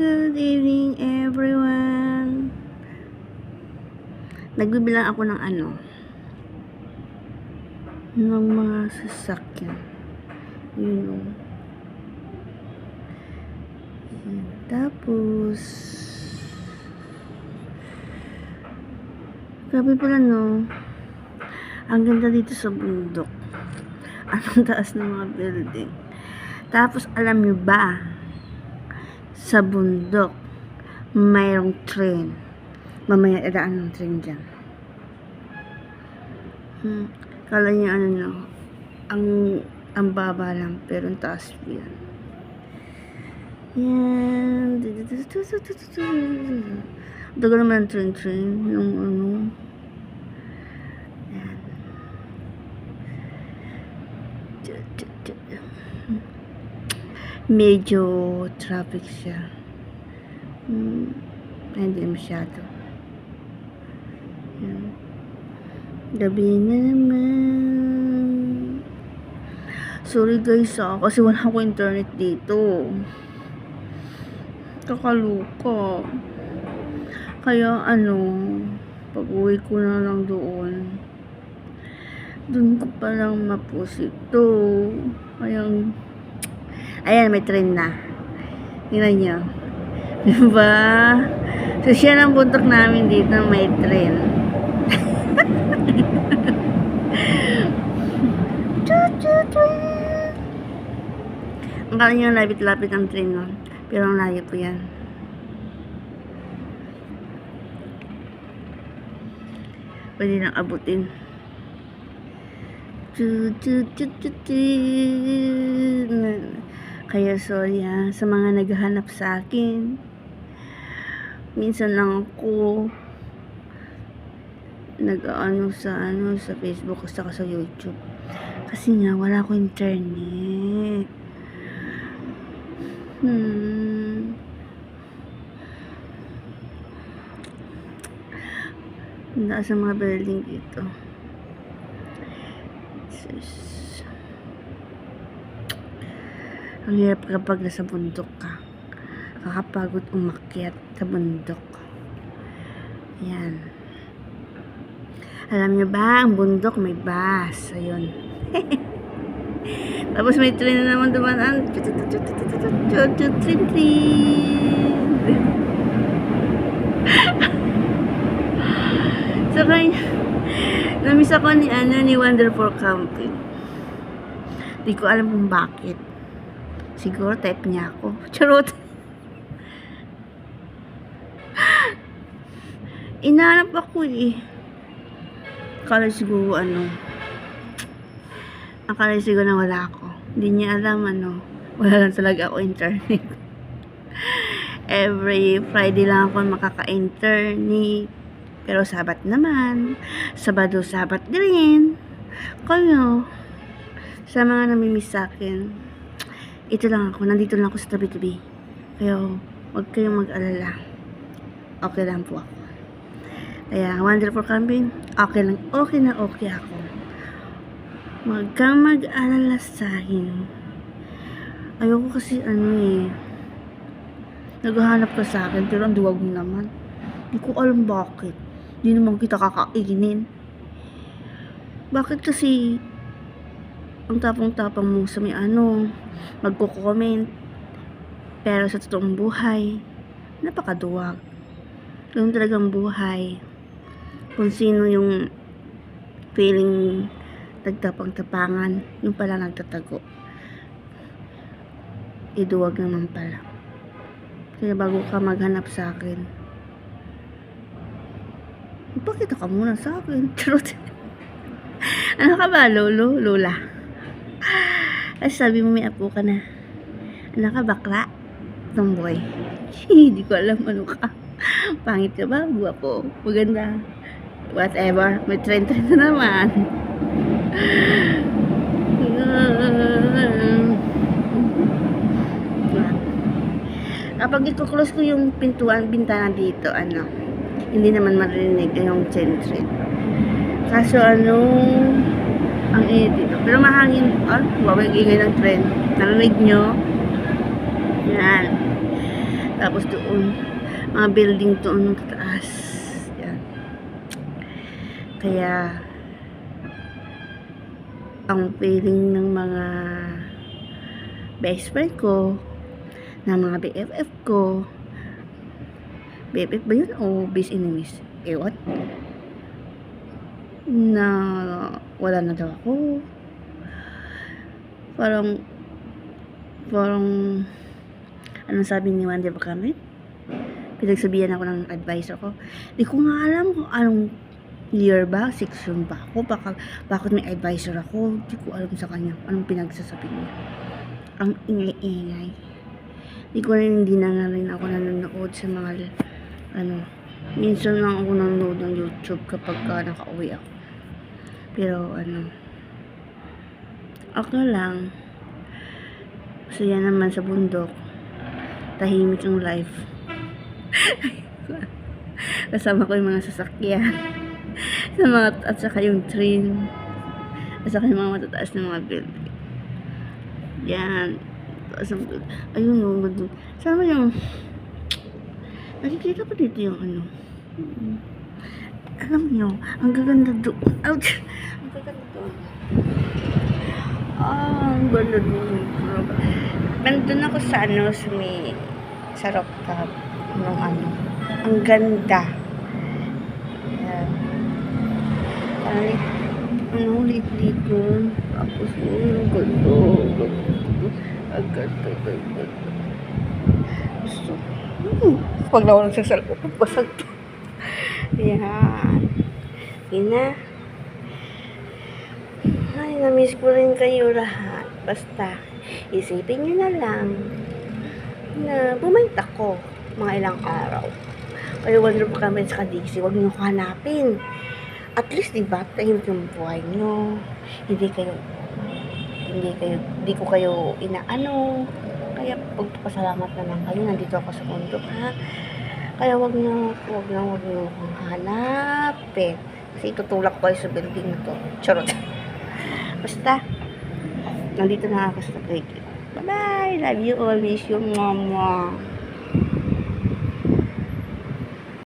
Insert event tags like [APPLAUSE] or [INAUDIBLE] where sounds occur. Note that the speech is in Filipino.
Good evening, everyone. Nagbibilang ako ng ano, ng mga sasakyan. O. Ayan. Tapos, grabe pala no. Ang ganda dito sa bundok. [LAUGHS] Anong taas ng mga building. Tapos, alam nyo ba, sa bundok, mayroong train. Mamaya idaan ng train dyan. Hmm. Kala niya ano no, ang, ang baba lang, pero ang taas yan. Yan. Dagal naman ang train-train. Yung ano. Yan. Medyo traffic siya. Hmm. Hindi masyado. Yan. Gabi na naman. Sorry guys ah, kasi wala ako internet dito. Kakaluka. Kaya ano, pag uwi ko na lang doon, doon ko palang mapus ito. Kaya, ayan, may train na. Tingnan nyo. Diba? So, siya ng buntok namin dito, may [LAUGHS] choo. Ang kala nyo lapit-lapit ang train nun. Pero ang layo po yan. Pwede nang abutin. Choo, choo, choo, choo, choo. Kaya sorry ha, sa mga naghahanap sa akin. Minsan lang ako nag-ano sa ano sa Facebook at sa YouTube. Kasi nga wala akong internet. Hmm. Ang ng mga building dito. Sus. Ang hirap kapag nasa bundok ka. Kakapagod umakyat sa bundok. Yan. Alam niyo ba, ang bundok may bus. Ayun. [LAUGHS] Tapos may train na naman dumaan. Train, train. So, kaya, namiss ako ni, ano, ni Wonderful Camping. Di ko alam kung bakit. Siguro type niya ako. [LAUGHS] Charot. Inaanap ako eh. Akala siguro ano. Akala siguro na wala ako. Hindi niya alam ano. Wala lang talaga ako internet. [LAUGHS] Every Friday lang ako makaka-internet. Pero sabat naman. Sabado, sabat din. Kayo, sa mga namimiss sa akin, ito lang ako. Nandito lang ako sa tabi-tabi. Kaya, huwag kayong mag-alala. Okay lang po ako. Kaya, wonderful camping, okay lang. Okay na okay ako. Huwag kang mag-alala sa akin. Ayoko kasi ano eh. Naghahanap ka sa akin, pero ang duwag mo naman. Hindi ko alam bakit. Hindi naman kita kakainin. Bakit kasi ang tapang-tapang mo sa may ano, magko-comment. Pero sa totoong buhay, napakaduwag. Ganun talagang buhay. Kung sino yung feeling nagtapang-tapangan, yung pala nagtatago. Iduwag naman pala. Kaya bago ka maghanap sa akin, Ipakita ka muna sa akin. [LAUGHS] Charot. ano ka ba, lolo? Lola? Kasi sabi mo may apo ka na. Ano ka, bakla? Tomboy. [LAUGHS] Hindi ko alam ano ka. Pangit ka ba? Guwapo. Maganda. Whatever. May trend-trend na naman. Kapag iko-close ko yung pintuan, bintana dito, ano, hindi naman marinig yung trend-trend. Kaso ano, ang init dito. Pero mahangin, ah, wawag ingay ng trend. Narinig nyo? Yan. Tapos doon, mga building doon ng taas. Yan. Kaya, ang feeling ng mga best friend ko, ng mga BFF ko, BFF ba yun o best enemies? What? Na wala na daw ako. Parang, parang, anong sabi ni Wendy Bacamit? Pinagsabihan ako ng advisor ko. Di ko nga alam kung anong year ba, section ba ako, baka, bakit may advisor ako, di ko alam sa kanya, anong pinagsasabi niya. Ang ingay-ingay. Di ko rin, hindi na nga rin ako nanonood sa mga, ano, minsan lang ako nanonood ng YouTube kapag ka nakauwi ako. Pero, ano, okay lang. Masaya naman sa bundok. Tahimik ang life. [LAUGHS] Kasama ko yung mga sasakyan. sa mga, at saka yung train. At saka yung mga matataas na mga building. Yan. Ayun o. Oh, Sama yung... Nakikita ko dito yung ano. Mm. Alam nyo, ang gaganda doon. Ouch! [LAUGHS] Ang gaganda doon. Ah, ang ganda doon. Nandun ako sa ano, sa may... Sa rooftop. Nung ano. Ang ganda. Yan. Ay, ano, lit-lit yun. Tapos, oh, ang ganda. Ang ganda. Ang ganda. Gusto. Hmm. Pag na ako nagsasalpo, basag to. Yan. Yun na. Ay, namiss ko rin kayo lahat. Basta, isipin nyo na lang na bumalik ako mga ilang araw. Kayo wonder kami sa Kadiksi, huwag nyo hanapin. At least, di ba, tahimik yung buhay nyo. Hindi kayo, hindi kayo, hindi ko kayo inaano. Kaya pagpasalamat naman kayo, nandito ako sa mundo, ha? Kaya wag nyo, wag nyo, wag akong hanapin. Kasi itutulak ko sa building na. Charot. [LAUGHS] Basta, nandito na ako sa. Bye-bye! Love you all. Miss you, mama.